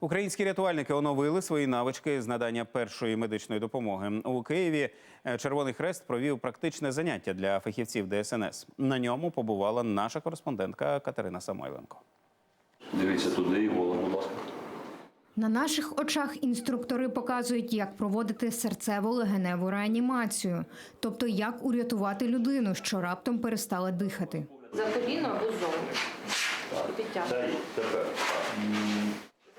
Українські рятувальники оновили свої навички з надання першої медичної допомоги. У Києві е, Червоний Хрест провів практичне заняття для фахівців ДСНС. На ньому побувала наша кореспондентка Катерина Самойленко. Дивіться туди і голос, будь ласка. На наших очах інструктори показують, як проводити серцево-легеневу реанімацію, тобто як урятувати людину, що раптом перестала дихати. За коліно або підтягнути.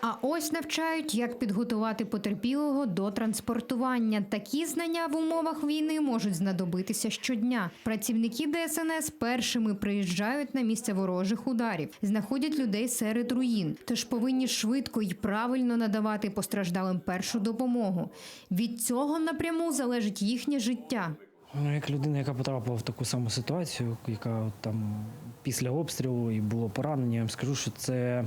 А ось навчають, як підготувати потерпілого до транспортування. Такі знання в умовах війни можуть знадобитися щодня. Працівники ДСНС першими приїжджають на місце ворожих ударів, знаходять людей серед руїн, тож повинні швидко і правильно надавати постраждалим першу допомогу. Від цього напряму залежить їхнє життя. Ну, як людина, яка потрапила в таку саму ситуацію, яка там після обстрілу і було поранення, я вам скажу, що це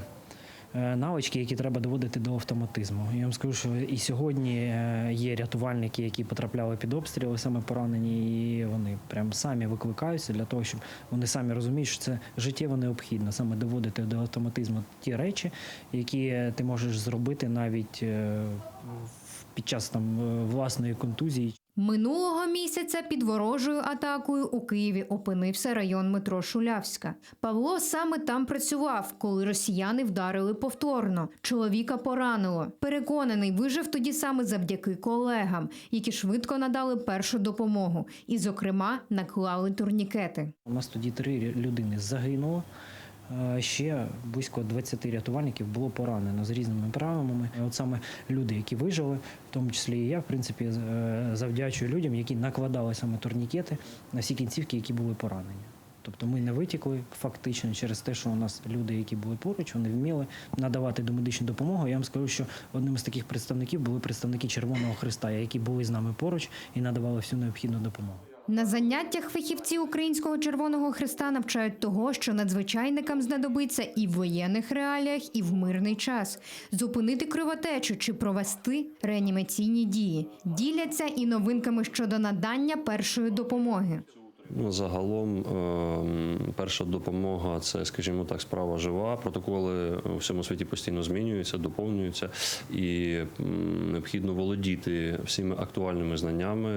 навички, які треба доводити до автоматизму. Я вам скажу, що і сьогодні е, є рятувальники, які потрапляли під обстріли, саме поранені, і вони прям самі викликаються для того, щоб вони самі розуміють, що це життєво необхідно, саме доводити до автоматизму ті речі, які ти можеш зробити навіть е, під час там е, власної контузії. Минулого місяця під ворожою атакою у Києві опинився район метро Шулявська. Павло саме там працював, коли росіяни вдарили повторно. Чоловіка поранило. Переконаний, вижив тоді саме завдяки колегам, які швидко надали першу допомогу і, зокрема, наклали турнікети. У нас тоді три людини загинуло. Е, Ще близько 20 рятувальників було поранено з різними травмами. От саме люди, які вижили, в тому числі і я, в принципі, е, завдячую людям, які накладали саме турнікети на всі кінцівки, які були поранені. Тобто ми не витікли фактично через те, що у нас люди, які були поруч, вони вміли надавати домедичну допомогу. Я вам скажу, що одним з таких представників були представники Червоного Христа, які були з нами поруч і надавали всю необхідну допомогу. На заняттях фахівці Українського Червоного Христа навчають того, що надзвичайникам знадобиться і в воєнних реаліях, і в мирний час зупинити кровотечу чи провести реанімаційні дії. Діляться і новинками щодо надання першої допомоги. Ну, загалом, ем, перша допомога це, скажімо так, справа жива. Протоколи у всьому світі постійно змінюються, доповнюються, і необхідно володіти всіми актуальними знаннями,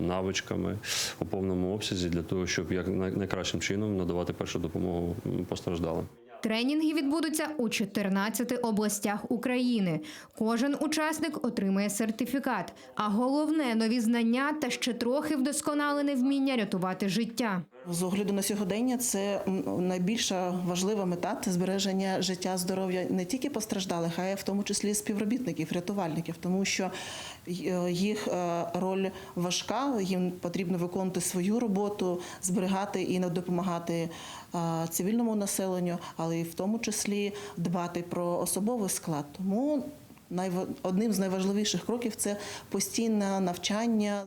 навичками у повному обсязі для того, щоб як найкращим чином надавати першу допомогу постраждалим. Тренінги відбудуться у 14 областях України. Кожен учасник отримає сертифікат. А головне нові знання та ще трохи вдосконалене вміння рятувати життя. З огляду на сьогодення це найбільша важлива мета це збереження життя, здоров'я не тільки постраждалих, а й в тому числі співробітників, рятувальників, тому що е, їх е, роль важка, їм потрібно виконувати свою роботу, зберігати і допомагати е, цивільному населенню, але й в тому числі дбати про особовий склад. Тому одним з найважливіших кроків це постійне навчання.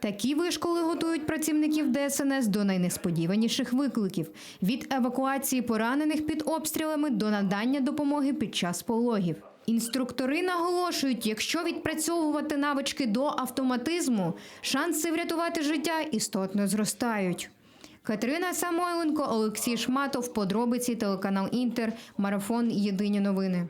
Такі вишколи готують працівників ДСНС до найнесподіваніших викликів від евакуації поранених під обстрілами до надання допомоги під час пологів. Інструктори наголошують, якщо відпрацьовувати навички до автоматизму, шанси врятувати життя істотно зростають. Катерина Самойленко, Олексій Шматов, подробиці телеканал Інтер, марафон. Єдині новини.